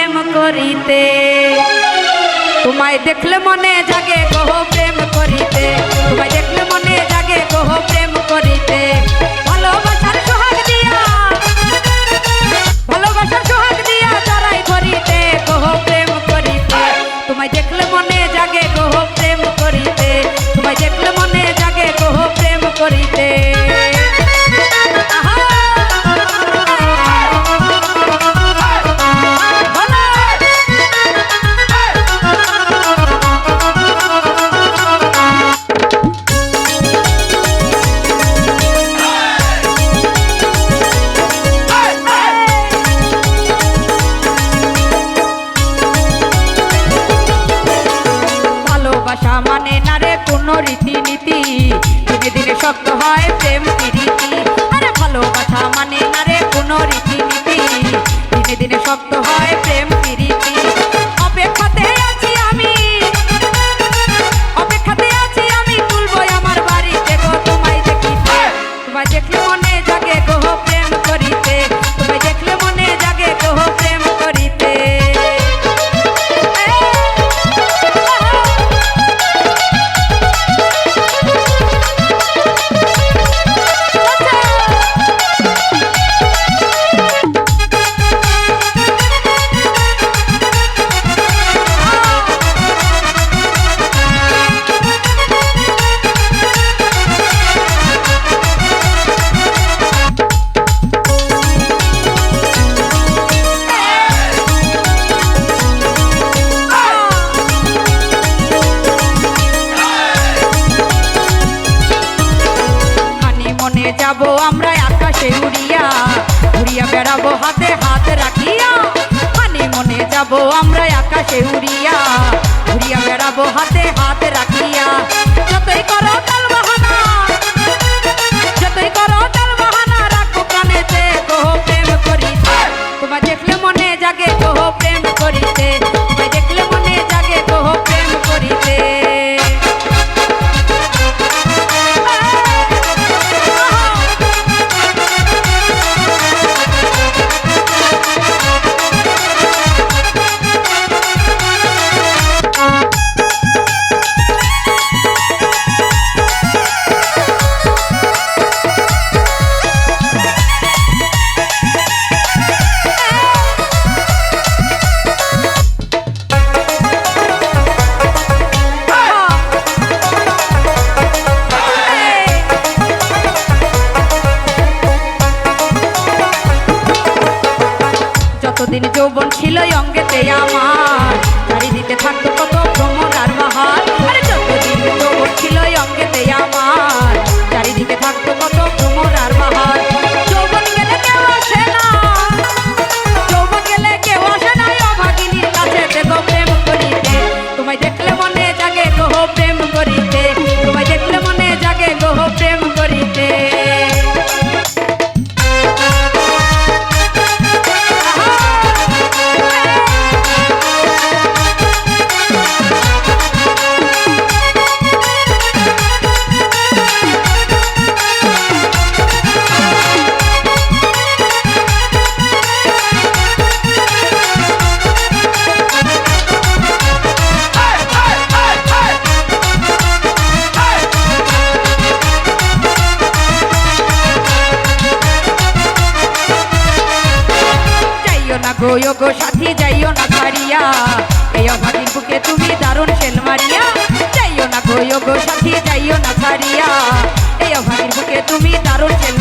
প্রেম করিতে। তোমায় দেখলে মনে জাগে গো প্রেম করিতে। তোমায় দেখলে মনে জাগে গো প্রেম করিতে। ভালোবাসার সোহাগ দিয়া, ভালোবাসার সোহাগ দিয়া জড়াই ধরিতে গো প্রেম করিতে। তোমায় দেখলে মনে জাগে গো প্রেম করিতে। তোমায় দেখলে মনে ভালোবাসা মানে না রে কোনো রীতিনীতি? দিনে দিনে শক্ত হয় প্রেম প্রীতি। আরে ভালোবাসা মানে না রে কোনো রীতিনীতি? দিনে দিনে শক্ত হয় যাব আমরা আকাশে উড়িয়া উড়িয়া বেড়াবো, হাতে হাত রাখিয়া। মানে মনে যাব, আমরা আকাশে উড়িয়া। যতদিন যৌবন ছিল অঙ্গেতে আমার। না গো সাথী যাইও না ছাড়িয়া। এই অভাগীর বুকে তুমি দারুণ সেল মারিয়া। যাইও না গো ও গো সাথী, যাইও না ছাড়িয়া। এই অভাগীর বুকে তুমি দারুণ সেল